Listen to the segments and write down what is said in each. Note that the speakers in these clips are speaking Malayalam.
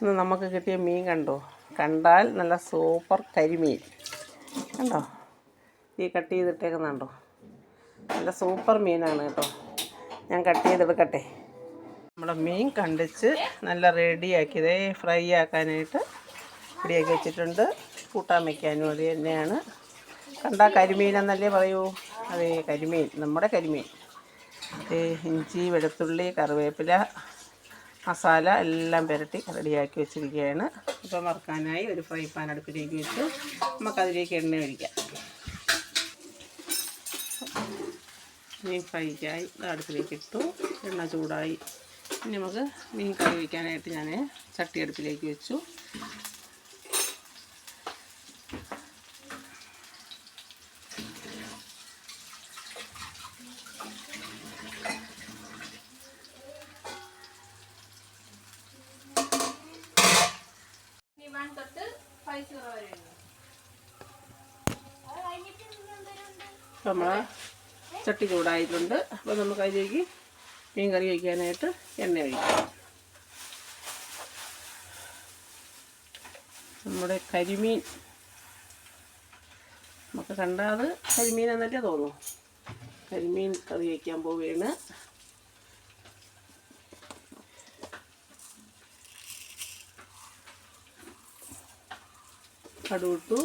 ഇന്ന് നമുക്ക് കിട്ടിയ മീൻ കണ്ടോ? കണ്ടാൽ നല്ല സൂപ്പർ കരിമീൻ. കണ്ടോ? ഈ കട്ട് ചെയ്തിട്ടേക്കുന്നുണ്ടോ? നല്ല സൂപ്പർ മീനാണ് കേട്ടോ. ഞാൻ കട്ട് ചെയ്തെടുക്കട്ടെ നമ്മുടെ മീൻ കണ്ടിച്ച് നല്ല റെഡിയാക്കിയതേ ഫ്രൈ ആക്കാനായിട്ട് റെഡിയാക്കി വെച്ചിട്ടുണ്ട്. കൂട്ടാൻ വയ്ക്കാനും അത് തന്നെയാണ്. കണ്ടാൽ കരിമീൻ എന്നല്ലേ പറയൂ? അതെ കരിമീൻ നമ്മുടെ കരിമീൻ. ഇഞ്ചി വെളുത്തുള്ളി കറിവേപ്പില മസാല എല്ലാം പുരട്ടി റെഡിയാക്കി വെച്ചിരിക്കുകയാണ്. ഇപ്പം വറുക്കാനായി ഒരു ഫ്രൈ പാൻ അടുപ്പിലേക്ക് വെച്ച്. നമുക്കതിലേക്ക് എണ്ണ ഒഴിക്കാം. മീൻ ഫ്രൈക്കായി അടുപ്പിലേക്ക് ഇട്ടു. എണ്ണ ചൂടായി. ഇനി നമുക്ക് മീൻ കറി വയ്ക്കാനായിട്ട് ഞാൻ ചട്ടി അടുപ്പിലേക്ക് വെച്ചു. നമ്മൾ ചട്ടി ചൂടായിട്ടുണ്ട്. അപ്പോൾ നമുക്ക് അതിലേക്ക് മീൻ കറി വയ്ക്കാനായിട്ട് എണ്ണ ഒഴിക്കാം. നമ്മുടെ കരിമീൻ. നമുക്ക് കണ്ടാൽ അത് കരിമീൻ എന്നല്ലേ തോന്നുന്നു കരിമീൻ കറി വയ്ക്കാൻ പോവുകയാണ്. കടുവിട്ടു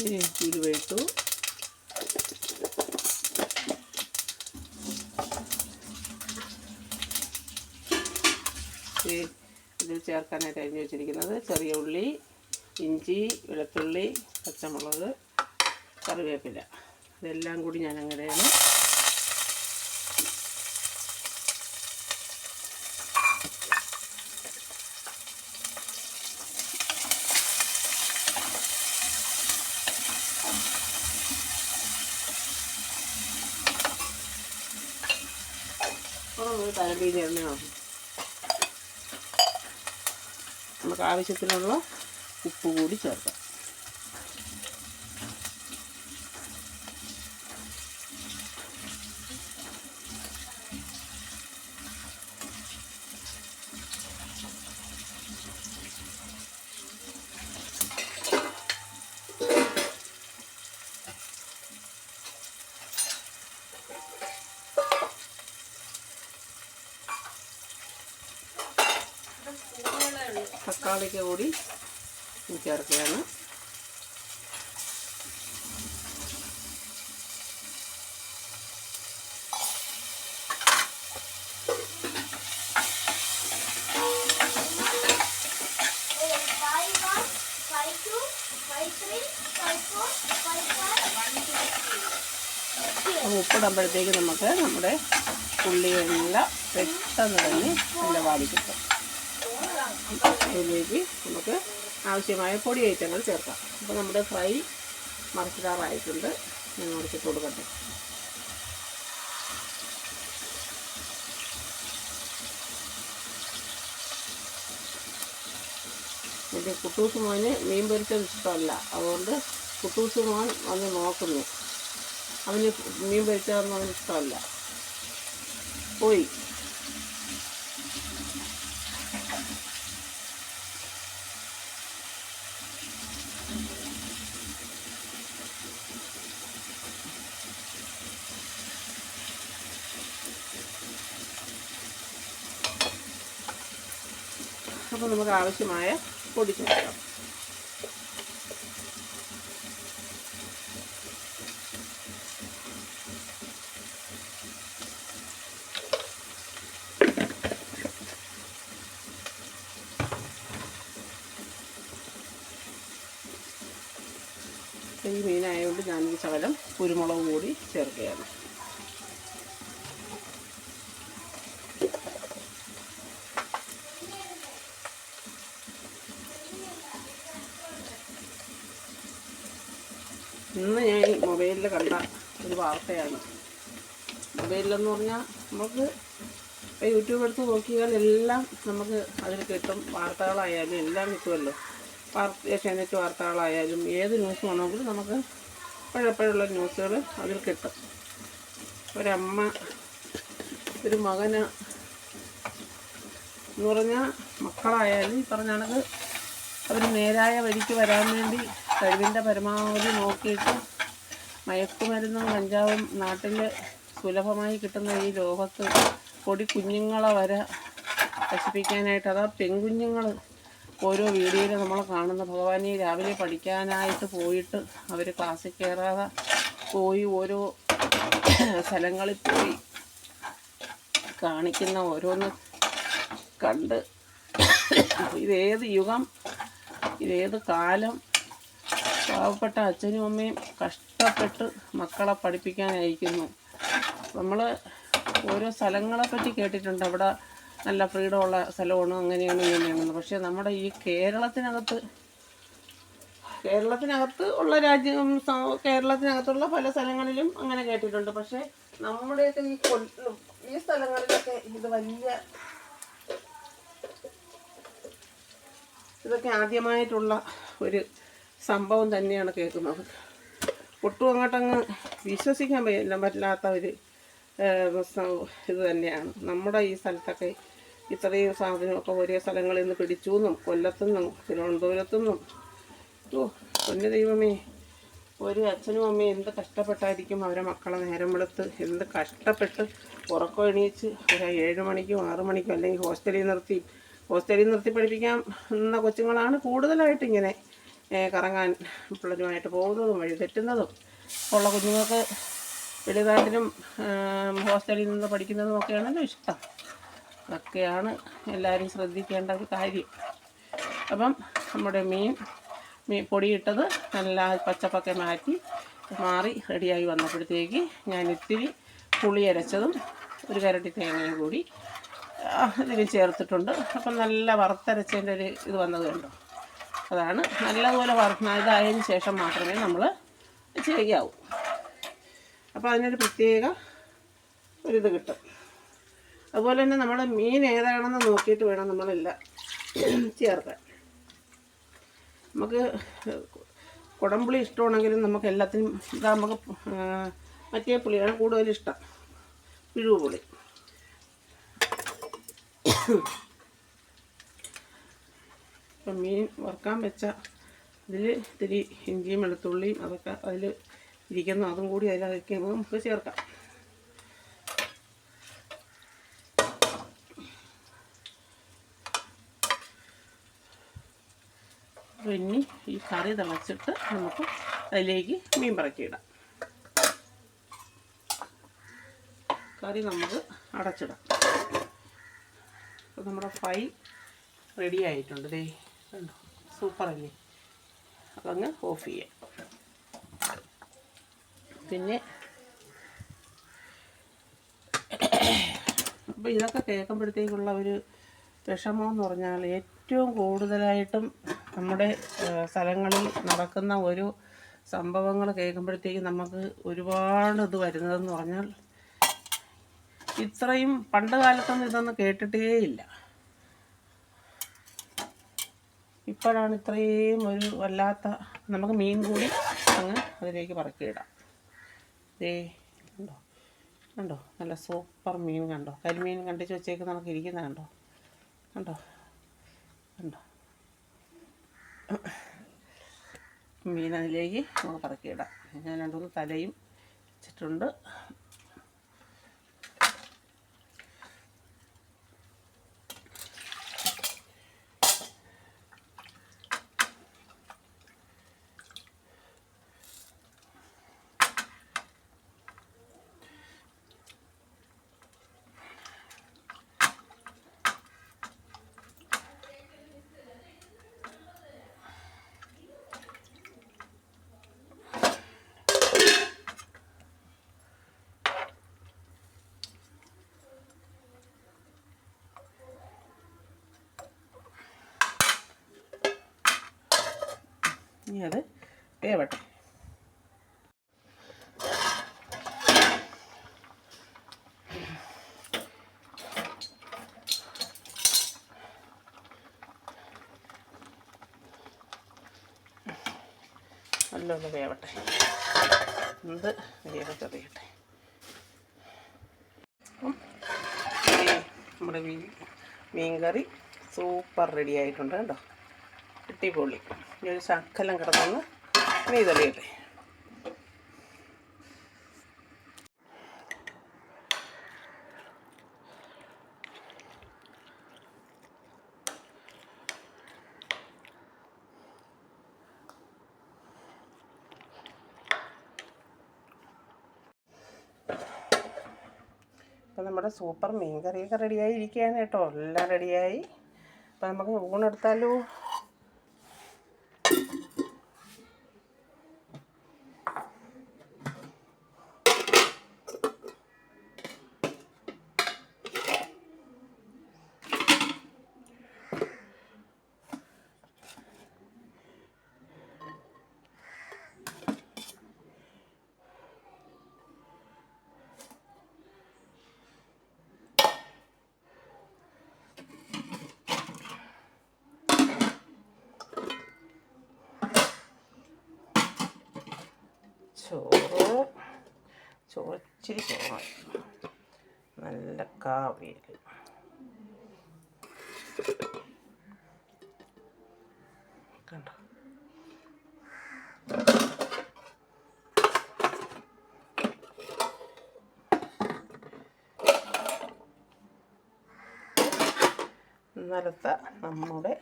ഉലുവ ഇട്ടു. ഈ ഇതിൽ ചേർക്കാനായിട്ട് അരിഞ്ഞു വെച്ചിരിക്കുന്നത് ചെറിയ ഉള്ളി ഇഞ്ചി വെളുത്തുള്ളി പച്ചമുളക് കറിവേപ്പില. ഇതെല്ലാം കൂടി ഞാൻ അങ്ങനെയാണ് ഒരു തലപ്പീരി നമുക്ക് ആവശ്യത്തിനുള്ള ഉപ്പ് കൂടി ചേർക്കാം. Two കൂടി ചേർക്കുകയാണ്. ഉപ്പിടുമ്പോഴത്തേക്ക് നമുക്ക് നമ്മുടെ ഉള്ളിയെല്ലാം പെട്ടെന്ന് തന്നെ നല്ല വാടി കിട്ടും. അതിലേക്ക് നമുക്ക് ആവശ്യമായ പൊടി ഐറ്റങ്ങൾ ചേർക്കാം. അപ്പോൾ നമ്മുടെ ഫ്രൈ മറച്ചിടാറായിട്ടുണ്ട്. ഞാൻ മറിച്ചിട്ട് കൊടുക്കട്ടെ. എന്റെ കുട്ടൂസ് മോന് മീൻ പൊരിച്ചത് ഇഷ്ടമല്ല. അതുകൊണ്ട് കുട്ടൂസ് മോൻ വന്ന് നോക്കുന്നു. അവന് മീൻ പൊരിച്ചതൊന്നും അവന് ഇഷ്ടമല്ല. പോയി. അപ്പോൾ നമുക്ക് ആവശ്യമായ പൊടി ചേർക്കാം. ഈ മീനായതുകൊണ്ട് ഞാനീ ശകലം കുരുമുളക് കൂടി ചേർക്കുകയാണ് ഇന്ന് ഞാൻ മൊബൈലിൽ കണ്ട ഒരു വാർത്തയാണ്. മൊബൈലിലെന്ന് പറഞ്ഞാൽ നമുക്ക് ഇപ്പോൾ യൂട്യൂബ് എടുത്ത് നോക്കിയാൽ എല്ലാം നമുക്ക് അതിൽ കിട്ടും. വാർത്തകളായാലും എല്ലാം കിട്ടുമല്ലോ വാർത്ത ഏഷ്യാനെറ്റ് വാർത്തകളായാലും ഏത് ന്യൂസ് വേണമെങ്കിലും നമുക്ക് എപ്പോഴെപ്പോഴുള്ള ന്യൂസുകൾ അതിൽ കിട്ടും. ഒരമ്മ ഒരു മകന് എന്ന് പറഞ്ഞാൽ മക്കളായാലും ഈ പറഞ്ഞ കണക്ക് അവർ നേരായ വഴിക്ക് വരാൻ വേണ്ടി കഴിവിന്റെ പരമാവധി നോക്കിയിട്ട് മയക്കുമരുന്നും കഞ്ചാവും നാട്ടിൽ സുലഭമായി കിട്ടുന്ന ഈ ലോകത്ത് പൊടി കുഞ്ഞുങ്ങളെ വരെ നശിപ്പിക്കാനായിട്ട് അതാ പെൺകുഞ്ഞുങ്ങൾ ഓരോ വീഡിയോയിൽ നമ്മൾ കാണുന്ന ഭഗവാനെ രാവിലെ പഠിക്കാനായിട്ട് പോയിട്ട് അവർ ക്ലാസ്സിൽ കയറാതെ പോയി ഓരോ സ്ഥലങ്ങളിൽ പോയി കാണിക്കുന്ന ഓരോന്ന് കണ്ട്. ഇതേത് യുഗം? ഇതേത് കാലം? പാവപ്പെട്ട അച്ഛനും അമ്മയും കഷ്ടപ്പെട്ട് മക്കളെ പഠിപ്പിക്കാൻ അയക്കുന്നു നമ്മൾ ഓരോ സ്ഥലങ്ങളെ പറ്റി കേട്ടിട്ടുണ്ട്. അവിടെ നല്ല ഫ്രീഡമുള്ള സ്ഥലമാണ് അങ്ങനെയാണ് ഇങ്ങനെയാണെന്ന്. പക്ഷേ നമ്മുടെ ഈ കേരളത്തിനകത്ത് കേരളത്തിനകത്ത് ഉള്ള രാജ്യം കേരളത്തിനകത്തുള്ള പല സ്ഥലങ്ങളിലും അങ്ങനെ കേട്ടിട്ടുണ്ട്. പക്ഷേ നമ്മുടെയൊക്കെ ഈ ഈ സ്ഥലങ്ങളിലൊക്കെ ഇത് വലിയ ഇതൊക്കെ ആദ്യമായിട്ടുള്ള ഒരു സംഭവം തന്നെയാണ് കേൾക്കുന്നത്. ഒട്ടും അങ്ങോട്ടങ്ങ് വിശ്വസിക്കാൻ പറ്റില്ല പറ്റില്ലാത്ത ഒരു ഇത് തന്നെയാണ്. നമ്മുടെ ഈ സ്ഥലത്തൊക്കെ ഇത്രയും സാധനമൊക്കെ ഒരേ സ്ഥലങ്ങളിൽ നിന്ന് പിടിച്ചു എന്നും കൊല്ലത്തുനിന്നും തിരുവനന്തപുരത്തുനിന്നും ഓ പൊന്നു ദൈവമേ ഒരു അച്ഛനും അമ്മയും എന്ത് കഷ്ടപ്പെട്ടായിരിക്കും അവരെ മക്കളെ നേരം വെളുത്ത് എന്ത് കഷ്ടപ്പെട്ട് ഉറക്കം എണീച്ച് ഒരു ഏഴ് മണിക്കും ആറു മണിക്കും അല്ലെങ്കിൽ ഹോസ്റ്റലിൽ നിർത്തി ഹോസ്റ്റലിൽ നിർത്തി പഠിപ്പിക്കാൻ എന്ന കൊച്ചുങ്ങളാണ് കൂടുതലായിട്ട് ഇങ്ങനെ കറങ്ങാൻ പിള്ളേരുമായിട്ട് പോകുന്നതും വഴി തെറ്റുന്നതും ഉള്ള കുഞ്ഞുങ്ങൾക്ക് വെളിനാട്ടിലും ഹോസ്റ്റലിൽ നിന്ന് പഠിക്കുന്നതും ഒക്കെയാണല്ലോ ഇഷ്ടം. അതൊക്കെയാണ് എല്ലാവരും ശ്രദ്ധിക്കേണ്ട ഒരു കാര്യം. അപ്പം നമ്മുടെ മീൻ മീൻ പൊടിയിട്ടത് നല്ല പച്ചപ്പൊക്കെ മാറ്റി മാറി റെഡിയായി വന്നപ്പോഴത്തേക്ക് ഞാൻ ഇത്തിരി പുളി അരച്ചതും ഒരു കരട്ടി തേങ്ങയും കൂടി ഇതിന് ചേർത്തിട്ടുണ്ട്. അപ്പം നല്ല വറുത്തരച്ചതിന്റെ ഒരു ഇത് വന്നത് കണ്ടോ? അതാണ്. നല്ലതുപോലെ ഇതായതിന് ശേഷം മാത്രമേ നമ്മൾ ചെയ്യാവൂ അപ്പോൾ അതിനൊരു പ്രത്യേക ഒരിത് കിട്ടും. അതുപോലെ തന്നെ നമ്മൾ മീൻ ഏതാണെന്ന് നോക്കിയിട്ട് വേണം നമ്മളെല്ലാം ചേർക്കാൻ. നമുക്ക് കുടംപുളി ഇഷ്ടമാണെങ്കിലും നമുക്ക് എല്ലാത്തിനും ഇതാ നമുക്ക് മറ്റേ പുളിയാണ് കൂടുതലിഷ്ടം. പിഴുവ് പുളി ഇപ്പം മീൻ വറുക്കാൻ വെച്ച ഇതിൽ ഇത്തിരി ഇഞ്ചിയും വെളുത്തുള്ളിയും അതൊക്കെ അതിൽ ഇരിക്കുന്നു. അതും കൂടി അതിലേക്ക് നമുക്ക് ചേർക്കാം. ഇനി ഈ കറി തിളച്ചിട്ട് നമുക്ക് അതിലേക്ക് മീൻ പറക്കിയിടാം. കറി നമുക്ക് അടച്ചിടാം. അപ്പോൾ നമ്മുടെ ഫൈ റെഡി ആയിട്ടുണ്ട്. ദേ കണ്ടോ സൂപ്പറല്ലേ? അങ്ങ് ഓഫ് ചെയ്യാം. പിന്നെ അപ്പോൾ ഇതൊക്കെ കേൾക്കുമ്പോഴത്തേക്കുള്ള ഒരു വിഷമം എന്ന് പറഞ്ഞാൽ ഏറ്റവും കൂടുതലായിട്ടും നമ്മുടെ സ്ഥലങ്ങളിൽ നടക്കുന്ന ഒരു സംഭവങ്ങൾ കേൾക്കുമ്പോഴത്തേക്കും നമുക്ക് ഒരുപാട് ഇത് വരുന്നതെന്ന് പറഞ്ഞാൽ ഇത്രയും പണ്ട് കാലത്തൊന്നും ഇതൊന്നും കേട്ടിട്ടേ ഇല്ല. ഇപ്പോഴാണ് ഇത്രയും ഒരു വല്ലാത്ത നമുക്ക് മീൻ കൂടി അങ്ങ് അതിലേക്ക് പറക്കിയിടാം. ദേ കണ്ടോ? കണ്ടോ? നല്ല സൂപ്പർ മീൻ കണ്ടോ? കരിമീൻ കണ്ടിച്ച് വെച്ചേക്ക് നമുക്ക് ഇരിക്കുന്ന കണ്ടോ? കണ്ടോ? കണ്ടോ? മീൻ അതിലേക്ക് നമുക്ക് പറക്കിയിടാം. ഞാൻ രണ്ടുമൂന്ന് തലയും വെച്ചിട്ടുണ്ട്. ഇനി അത് വേവട്ടെ. നല്ലൊന്ന് വേവട്ടെ. എന്ത് വേവച്ചറിയട്ടെ നമ്മുടെ മീൻ മീൻ കറി സൂപ്പർ റെഡി ആയിട്ടുണ്ട് കേട്ടോ. അടിപൊളി. ഒരു ശക്കലം കിടന്നൊന്ന് നെയ്തെളിയട്ടെ അപ്പോൾ അപ്പം നമ്മുടെ സൂപ്പർ മീൻ കറിയൊക്കെ റെഡിയായി ഇരിക്കുകയാണ് കേട്ടോ. എല്ലാം റെഡിയായി. അപ്പോൾ നമുക്ക് ഊണെടുത്താലോ? ചോറ്. ചോറ് ഇച്ചിരി ചോറ്. നല്ല കാവിയൽ. കണ്ടോ? ഇന്നലത്തെ നമ്മുടെ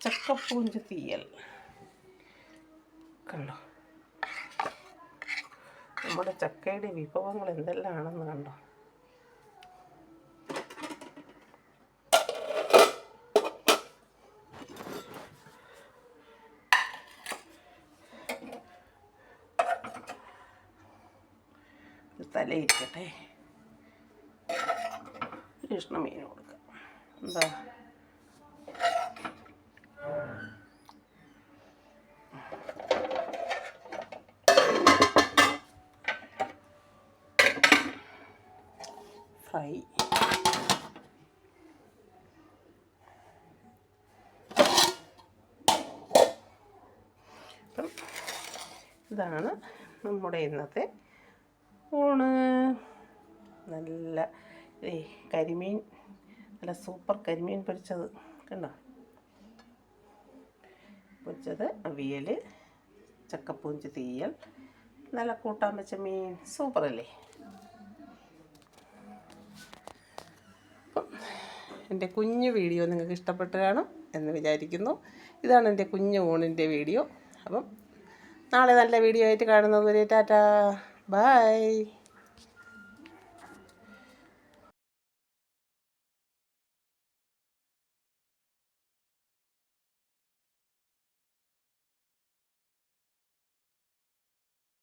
ചക്കപ്പൂഞ്ച് തീയൽ. കണ്ടോ? നമ്മുടെ ചക്കയുടെ വിഭവങ്ങൾ എന്തെല്ലാമാണെന്ന് കണ്ടോ? തലയിരിക്കട്ടെ കൃഷ്ണ മീൻ കൊടുക്കാം. എന്താ? ഫ്രൈ ഇതാണ് നമ്മുടെ ഇന്നത്തെ ഊണ്. നല്ല ഏ കരിമീൻ നല്ല സൂപ്പർ കരിമീൻ പൊരിച്ചത് കണ്ടോ? പൊരിച്ചത് അവിയൽ ചക്കപ്പൂഞ്ച് തീയൽ നല്ല കൂട്ടാൻ വെച്ച മീൻ. സൂപ്പറല്ലേ? എന്റെ കുഞ്ഞു വീഡിയോ നിങ്ങൾക്ക് ഇഷ്ടപ്പെട്ട് കാണും എന്ന് വിചാരിക്കുന്നു. ഇതാണ് എന്റെ കുഞ്ഞു ഊണിന്റെ വീഡിയോ. അപ്പം നാളെ നല്ല വീഡിയോ ആയിട്ട് കാണുന്നത് വരെ ടാറ്റാ. ബൈ.